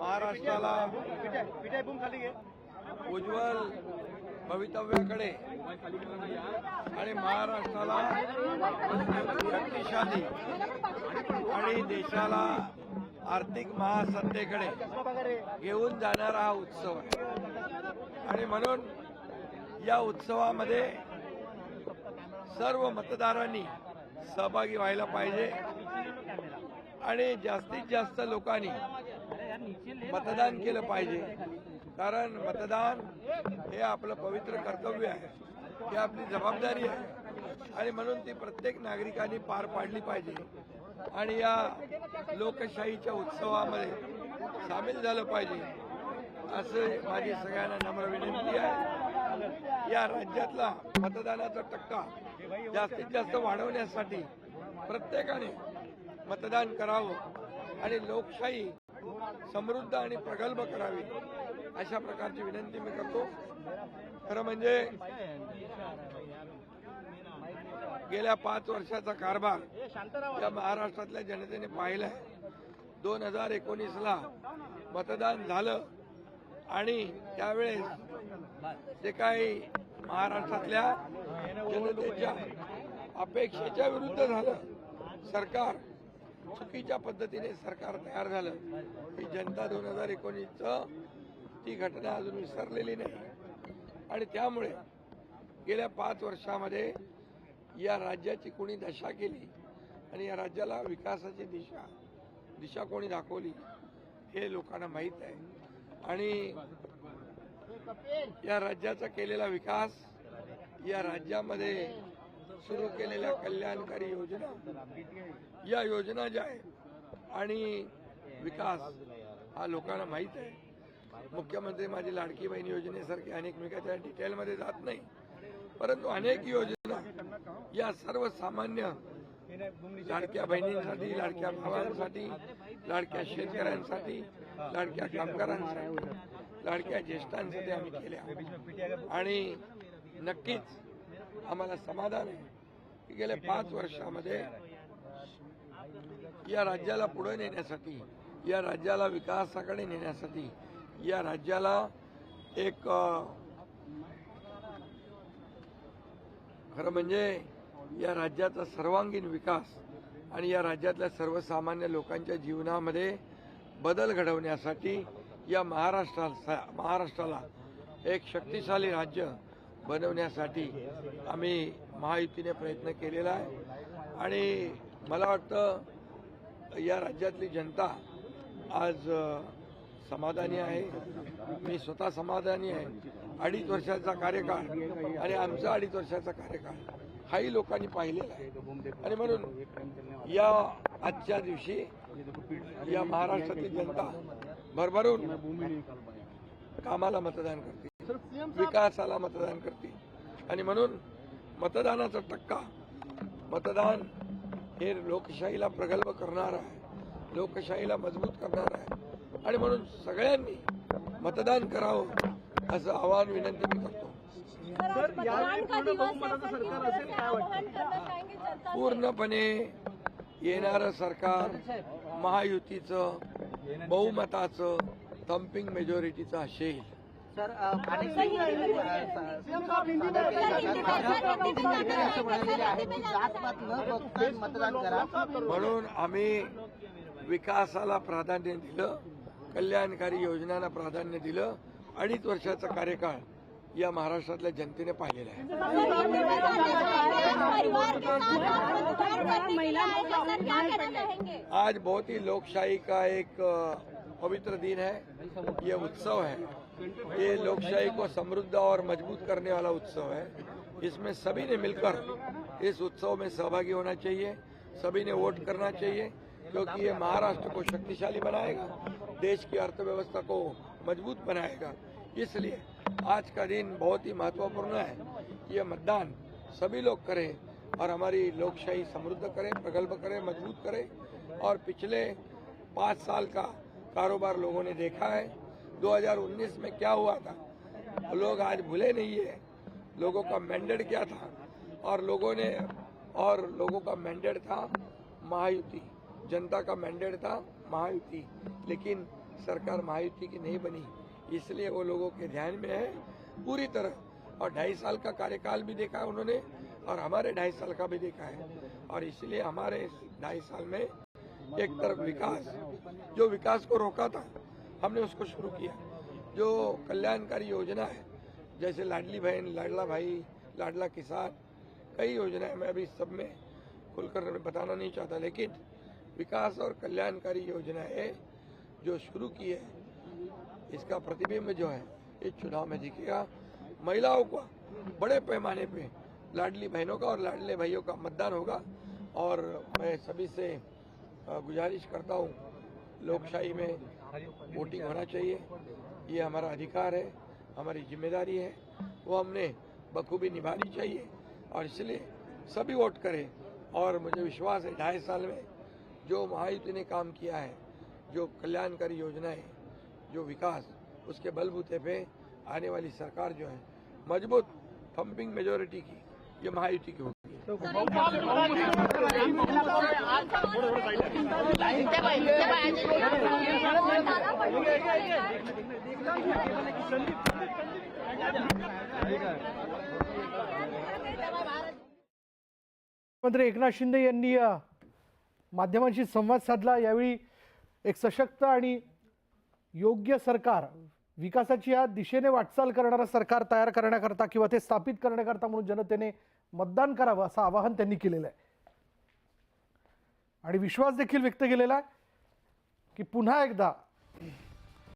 महाराष्ट्राला उज्ज्वल भवितव्याकडे आणि महाराष्ट्राला शक्तिशाली आणि देशाला आर्थिक महासत्तेकडे घेऊन जाणारा हा उत्सव आहे. आणि म्हणून या उत्सवामध्ये सर्व मतदारांनी सहभागी व्हायला पाहिजे आणि जास्तीत जास्त लोकांनी मतदान केलं पाहिजे. कारण मतदान हे आपलं पवित्र कर्तव्य आहे. ही आपली जबाबदारी आहे. आणि म्हणून ती प्रत्येक नागरिकांनी पार पाडली पाहिजे. आणि या लोकशाहीच्या उत्सवामध्ये सामील झालं पाहिजे. असे माझी सगळ्यांना नम्र विनंती आहे. या राज्यातला मतदानाचा टक्का जास्तीत जास्त वाढवण्यासाठी प्रत्येकाने मतदान करावं. आणि लोकशाही समृद्ध आणि प्रगल्भ करावी अशा प्रकारची विनंती मी करतो. खरं म्हणजे गेल्या पाच वर्षाचा कारभार या महाराष्ट्रातल्या जनतेने पाहिलाय दोन हजार एकोणीसला मतदान झालं आणि त्यावेळेस जे काही महाराष्ट्रातल्या जनतेच्या अपेक्षेच्या विरुद्ध झालं सरकार चुकीच्या पद्धतीने सरकार तयार झालं. ही जनता दोन हजार एकोणीसचं ती घटना अजून विसरलेली नाही. आणि त्यामुळे गेल्या पाच वर्षामध्ये या राज्याची कोणी दशा केली आणि या राज्याला विकासाची दिशा दिशा कोणी दाखवली हे लोकांना माहीत आहे. आणि या राज्याचा केलेला विकास या राज्यामध्ये सुरू केलेल्या कल्याणकारी योजना. या योजना ज्या आहेत आणि विकास हा लोकांना माहीत आहे. मुख्यमंत्री माझी लाडकी बहीण योजनेसारखी अनेक मी काय त्या डिटेलमध्ये जात नाही. परंतु अनेक योजना या सर्वसामान्य लाडक्या बहिणींसाठी लाडक्या भावांसाठी लाडक्या शेतकऱ्यांसाठी लाडक्या कामगारांसाठी लाडक्या ज्येष्ठांसाठी आम्ही केल्या. आणि नक्कीच आम्हाला समाधान आहे. की गेल्या पाच वर्षामध्ये या राज्याला पुढे नेण्यासाठी या राज्याला विकासाकडे नेण्यासाठी या राज्याला एक खरं म्हणजे या राज्याचा सर्वांगीण विकास आणि या राज्यातल्या सर्वसामान्य लोकांच्या जीवनामध्ये बदल घडवण्यासाठी या महाराष्ट्राला महाराष्ट्राला एक शक्तिशाली राज्य बनवण्यासाठी आम्ही महायुतीने प्रयत्न केलेला आहे. आणि मला वाटतं या राज्यातली जनता आज समाधानी आहे. मी स्वतः समाधानी आहे. अडीच वर्षाचा कार्यकाळ आणि आमचा अडीच वर्षाचा कार्यकाळ हाही लोकांनी पाहिलेला आहे. आणि म्हणून या आजच्या दिवशी या महाराष्ट्रातील जनता भरभरून कामाला मतदान करते. विकासाला मतदान करते आणि म्हणून मतदानाचा टक्का मतदान हे लोकशाहीला प्रगल्भ करणार आहे लोकशाहीला मजबूत करणार आहे. आणि म्हणून सगळ्यांनी मतदान करावं असं आवाहन विनंती मी करतो? पूर्णपणे येणारं सरकार महायुतीचं बहुमताचं थम्पिंग मेजॉरिटीचं असेल. सर अ, अनेक सादर केले जातात मुख्यमंत्री असं म्हणालेले आहे की जातपात न बघता मतदान करा म्हणून आम्ही विकासाला प्राधान्य दिलं कल्याणकारी योजनांना प्राधान्य दिलं अडीच वर्षाचा कार्यकाळ या महाराष्ट्रातल्या जनतेने पाहिलेला आहे हैं, आज बहुत ही लोकशाही का एक पवित्र दिन है, ये उत्सव है। ये लोकशाही को समृद्ध और मज़बूत करने वाला उत्सव है। इसमें सभी ने मिलकर इस उत्सव में सहभागी होना चाहिए, सभी ने वोट करना चाहिए, क्योंकि ये महाराष्ट्र को शक्तिशाली बनाएगा, देश की अर्थव्यवस्था को मज़बूत बनाएगा। इसलिए आज का दिन बहुत ही महत्वपूर्ण है। ये मतदान सभी लोग करें और हमारी लोकशाही समृद्ध करें, प्रगल्भ करें, मज़बूत करें। और पिछले पाँच साल का कारोबार लोगों ने देखा है। 2019 में क्या हुआ था? लोग आज भूले नहीं है। लोगों का मैंडेट क्या था? और लोगों ने, और लोगों का मैंडेट था महायुति। जनता का मैंडेट था महायुति। लेकिन सरकार महायुति की नहीं बनी। इसलिए वो लोगों के ध्यान में है। पूरी तरह। और ढाई साल का कार्यकाल भी देखा उन्होंने। और हमारे ढाई साल का भी देखा है। और इसलिए हमारे ढाई साल में एक तरफ़ विकास, जो विकास को रोका था, हमने उसको शुरू किया। जो कल्याणकारी योजना है, जैसे लाडली बहन, लाडला भाई, लाडला किसान, कई योजनाएँ मैं अभी सब में खुलकर बताना नहीं चाहता, लेकिन विकास और कल्याणकारी योजनाएँ जो शुरू की है, इसका प्रतिबिंब जो है, इस चुनाव में दिखेगा। महिलाओं का बड़े पैमाने पे लाडली बहनों का और लाडले भाइयों का मतदान होगा, और मैं सभी से गुजारिश करता हूँ, लोकशाही में वोटिंग होना चाहिए। ये हमारा अधिकार है, हमारी ज़िम्मेदारी है। वो हमने बखूबी निभानी चाहिए और इसलिए सभी वोट करें। और मुझे विश्वास है, ढाई साल में जो महायुति ने काम किया है, जो कल्याणकारी योजनाएँ, जो विकास, उसके बलबूते पे आने वाली सरकार जो है, मज़बूत पंपिंग मेजोरिटी की, ये महायुति की होगी। मुख्यमंत्री एकनाथ शिंदे यांनी माध्यमांशी संवाद साधला. यावेळी एक सशक्त आणि योग्य सरकार विकासाची या दिशेने वाटचाल करणारं सरकार तयार करण्याकरता किंवा ते स्थापित करण्याकरता म्हणून जनतेने मतदान करावं असं आवाहन त्यांनी केलेलं आहे. आणि विश्वास देखील व्यक्त केलेला आहे की पुन्हा एकदा